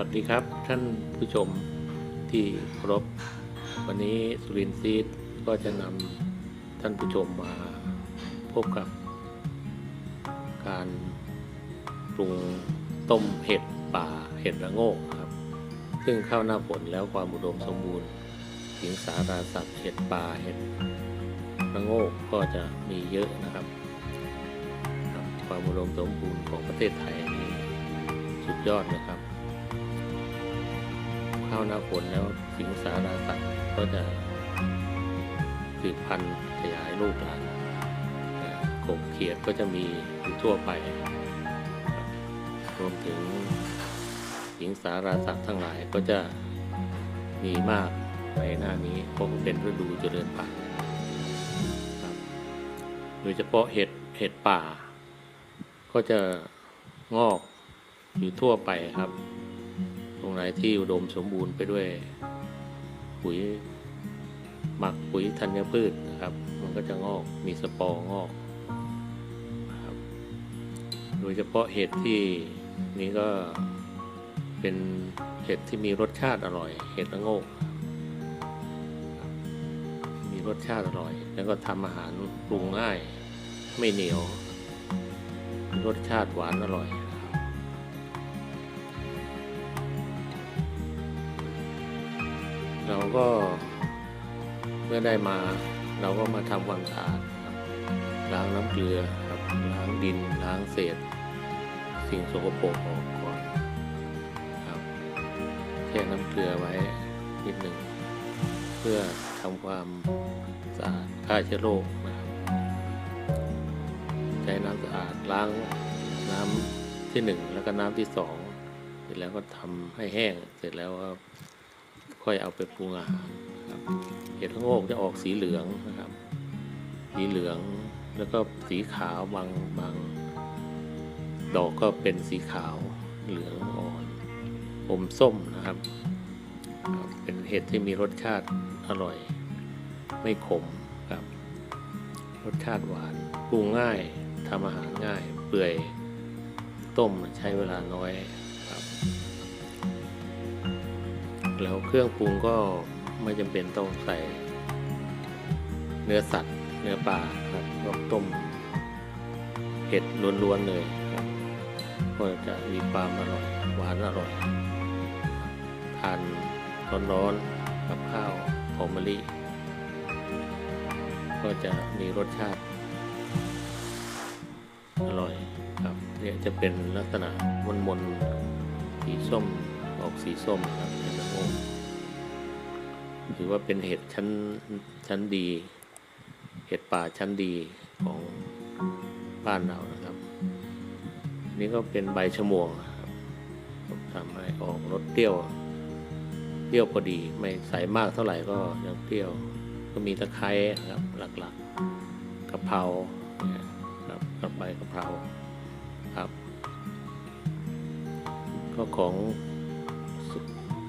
วัสดีครับท่านผู้ชมที่เคารพวันนี้สุรินทร์ซีดก็จะนำท่านผู้ชมมาพบกับ การปรุงต้มเห็ดป่าเห็ดระโงกครับ ซึ่งเข้าหน้าฝนแล้วความอุดมสมบูรณ์สิงสาราสัตว์เห็ดป่าเห็ดระโงกก็จะมีเยอะนะครับครับความอุดมสมบูรณ์ของประเทศไทยนี่สุดยอดนะครับ เข้าหน้าฝนแล้วสิงสาราสัตว์ก็จะสืบพันธุ์ขยายลูกหลานกบเขียดก็จะมีอยู่ทั่วไป รวมถึงสิงสาราสัตว์ทั้งหลายก็จะมีมากในหน้านี้เพราะเป็นฤดูเจริญพันธุ์โดยเฉพาะเห็ดเห็ดป่า ก็จะงอกอยู่ทั่วไปครับ ไหนที่อุดมสมบูรณ์ไปด้วยปุ๋ยหมักปุ๋ยธัญพืชนะครับ มันก็จะงอกมีสปอร์งอกครับโดยเฉพาะเห็ดที่นี้ก็เป็นเห็ดที่มีรสชาติอร่อย เห็ดละโงก มีรสชาติอร่อย แล้วก็ทำอาหารปรุงง่าย ไม่เหนียว รสชาติหวานอร่อย เราก็เมื่อได้มาเราก็มาทำความสะอาดล้างน้ำเกลือครับล้างดินล้างเศษ สิ่งสกปรกออกก่อนครับแช่น้ำเกลือไว้นิดหนึ่งเพื่อทำความสะอาดฆ่าเชื้อโรคนะครับใช้น้ำสะอาดล้างน้ำที่หนึ่งแล้วก็น้ำที่สองเสร็จแล้วก็ทำให้แห้งเสร็จแล้วก็ ค่อยเอาไปปรุงอาหารนะครับเห็ดละโงกจะออกสีเหลืองนะครับ สีเหลืองแล้วก็สีขาวบางบางดอกก็เป็นสีขาวเหลืองอ่อนอมส้มนะครับ เป็นเห็ดที่มีรสชาติอร่อย ไม่ขมครับ รสชาติหวานปรุงง่ายทำอาหารง่าย เปื่อยต้มใช้เวลาน้อย แล้วเครื่องปรุงก็ไม่จำเป็นต้องใส่ เนื้อสัตว์ เนื้อปลาครับก็ต้มเผ็ดล้วนๆเลยครับก็จะมีความอร่อยหวานอร่อยทานร้อนๆกับข้าวหอมมะลิก็จะมีรสชาติ อร่อยครับเนี่ยจะเป็นลักษณะมนๆสีส้มออกสีส้มครับ ถือว่าเป็นเห็ดชั้นชั้นดี เห็ดป่าชั้นดีของบ้านเรานะครับ นี่ก็เป็นใบชะมวงครับทำให้ออกรสเปรี้ยวเปรี้ยวพอดีไม่ใส่มากเท่าไหร่ก็ยังเปรี้ยว ก็มีตะไคร้ครับหลักๆกะเพราครับกับใบกะเพราครับ ก็ของ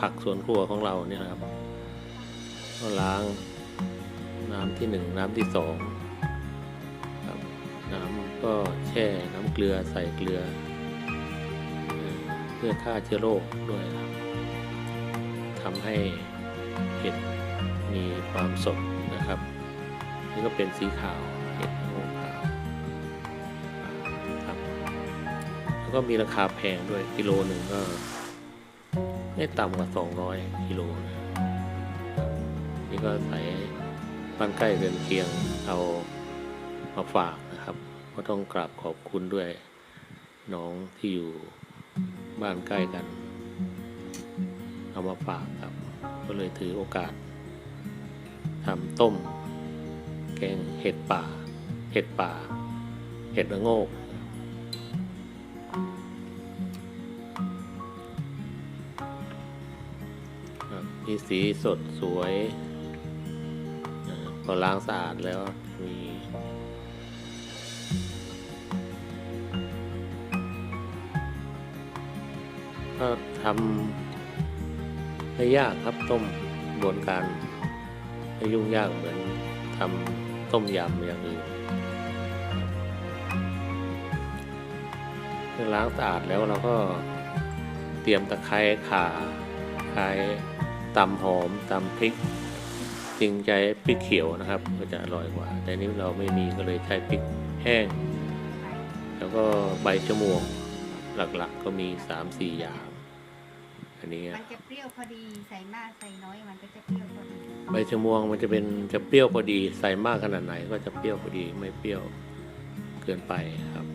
ผักสวนครัวของเราเนี่ยนะครับ ก็ล้างน้ำที่หนึ่งน้ำที่สองครับน้ำก็แช่น้ำเกลือใส่เกลือ เพื่อฆ่าเชื้อโรคด้วยครับทำให้เห็ดมีความสดนะครับ นี่ก็เป็นสีขาวเห็ดโงกขาวครับแล้วก็มีราคาแพงด้วยกิโลหนึ่งก็ ไม่ต่ำกว่า 200กิโลนี่ก็ใส่บ้านใกล้เรือนเคียงเอามาฝากนะครับ ก็ต้องกราบขอบคุณด้วยน้องที่อยู่บ้านใกล้กัน เอามาฝากครับ ก็เลยถือโอกาสทำต้ม แกงเห็ดป่า เห็ดป่า เห็ดระโงก ครับมีสีสดสวยพอล้างสะอาดแล้วมีก็ทำไม่ยากครับต้มกระบวนการไม่ยุ่งยากเหมือนทำต้มยำอย่างอื่นเมื่อล้างสะอาดแล้วเราก็เตรียมรียมตะไคร้ข่าไคร้ ตำหอมตำพริกจริงใจพริกเขียวนะครับก็จะอร่อยกว่า แต่นี้เราไม่มีก็เลยใช้พริกแห้ง แล้วก็ใบชะมวงหลักๆ ก็มีสามสี่อย่าง อันนี้มันจะเปรี้ยวพอดีใส่มากใส่น้อยมันก็จะเปรี้ยวพอดีใบชะมวงมันจะเป็นจะเปรี้ยวพอดี ใส่มากขนาดไหนก็จะเปรี้ยวพอดีไม่เปรี้ยวเกินไปครับ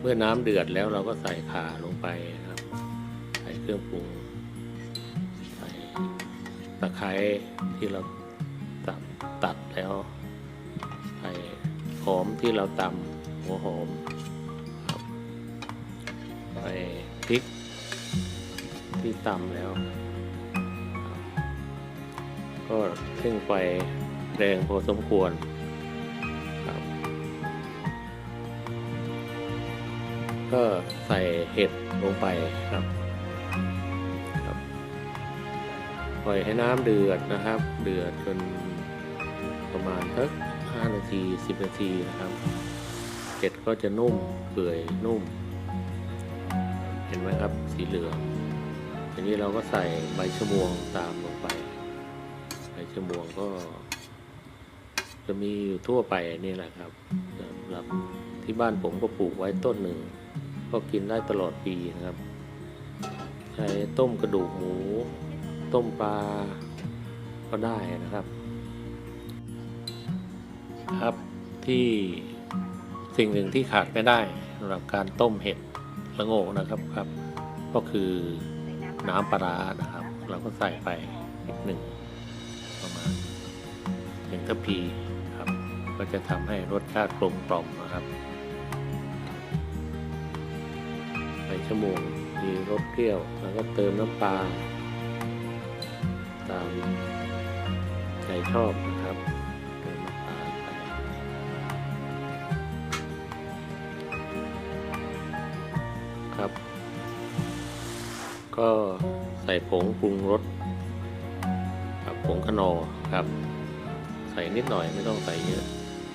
เมื่อน้ำเดือดแล้วเราก็ใส่ข่าลงไปครับ ใส่เครื่องปรุงใส่ ตะไคร้ที่เราตัดตัดแล้วใส่หอมที่เราตำหัวหอมครับใส่พริกที่ตำแล้ว ก็เร่งไฟแรงพอสมควรครับก็ใส่เห็ดลงไปครับ ล่อยให้น้ำเดือดนะครับ เดือดจนประมาณสักห้านาทีสิบนาทีนะครับเห็ดก็จะนุ่มเปื่อยนุ่ม เห็นไหมครับสีเหลืองทีนี้เราก็ใส่ใบชะมวงตามลงไป ใบชะมวงก็ จะมีอยู่ทั่วไปนี่แหละครับสำหรับที่บ้านผมก็ปลูกไว้ต้นหนึ่ง ก็กินได้ตลอดปีนะครับ ใช้ต้มกระดูกหมู ต้มปลาก็ได้นะครับ ครับที่สิ่งหนึ่งที่ขาดไม่ได้สำหรับการต้มเห็ดละโงกนะครับครับ ก็คือน้ำปลาร้านะครับ เราก็ใส่ไปนิดหนึ่งประมาณหนึ่งทัพพีครับ ก็จะทำให้รสชาติกลมกล่อมนะครับใส่ชั่วโมงมีรสเปรี้ยว แล้วก็เติมน้ำปลา ตามใจชอบนะครับเติมน้ำปลาไปครับ ก็ใส่ผงปรุงรสครับผงขนอครับ ใส่นิดหน่อยไม่ต้องใส่เยอะ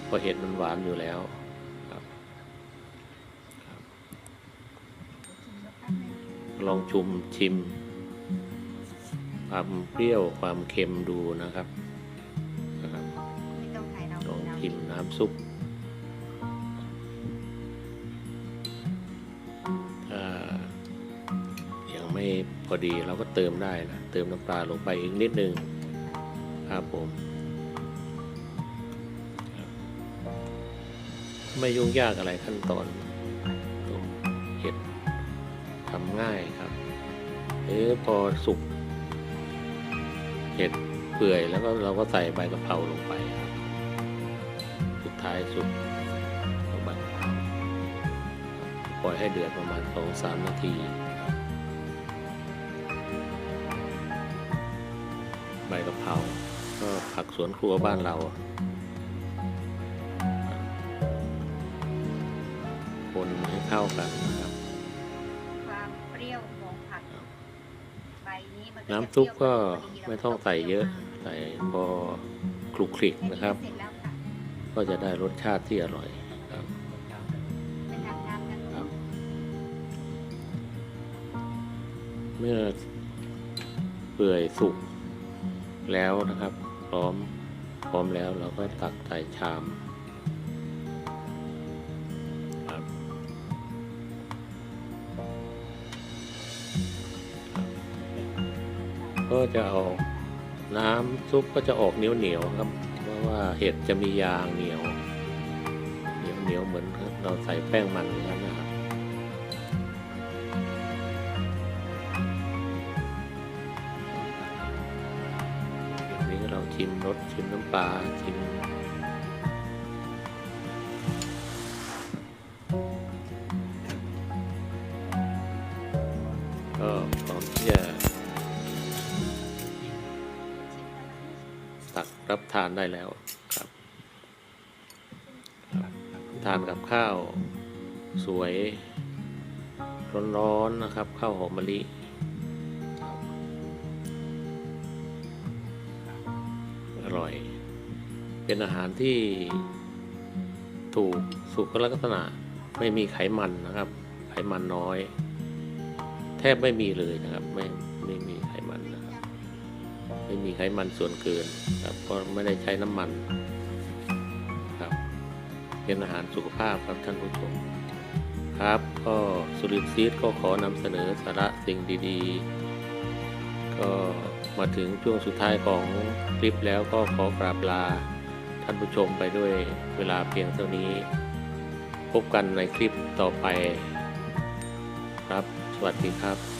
เพราะเห็ดมันหวานอยู่แล้วครับลองชุมชิม ความเปรี้ยวความเค็มดูนะครับนะครับไม่ต้องใส่เราลองชิมน้ำซุปถ้ายังไม่พอดีเราก็เติมได้นะเติมน้ำปลาลงไปอีกนิดนึงครับผมไม่ยุ่งยากอะไรขั้นตอนต้มเห็ดทำง่ายครับหรือพอสุก เห็ดเปื่อยแล้วก็เราก็ใส่ใบกะเพราลงไปครับ สุดท้ายสุดของใบกะเพราปล่อยให้เดือดประมาณสองสามนาที ใบกะเพราก็ผักสวนครัวบ้านเราคนให้เข้ากัน น้ำซุปก็ไม่ต้องใส่เยอะใส่พอคลุกคลิกนะครับ ก็จะได้รสชาติที่อร่อยครับครับ เมื่อเปื่อยสุกแล้วนะครับ พร้อมพร้อมแล้วเราก็ตักใส่ชาม ก็จะเอาน้ำซุปก็จะออกเหนียวเหนียวๆครับ เพราะว่าเห็ดจะมียางเหนียวเหนียวเหนียวเหมือนเราใส่แป้งมันแล้วนะครับอย่างนี้เราชิมรสชิมน้ำปลาชิม ได้แล้วครับ ทานกับข้าวสวยร้อนๆนะครับ ข้าวหอมมะลิอร่อย เป็นอาหารที่ถูกสุขลักษณะไม่มีไขมันนะครับ ไขมันน้อย แทบไม่มีเลยนะครับ ไม่ไม่มี ไม่มีไขมันส่วนเกินครับเพราะไม่ได้ใช้น้ำมันครับเป็นอาหารสุขภาพครับท่านผู้ชมครับก็สุรินซีดก็ขอนำเสนอสาระสิ่งดีๆ ก็มาถึงช่วงสุดท้ายของคลิปแล้วก็ขอกราบลาท่านผู้ชมไปด้วยเวลาเพียงเท่านี้ พบกันในคลิปต่อไป ครับ สวัสดีครับ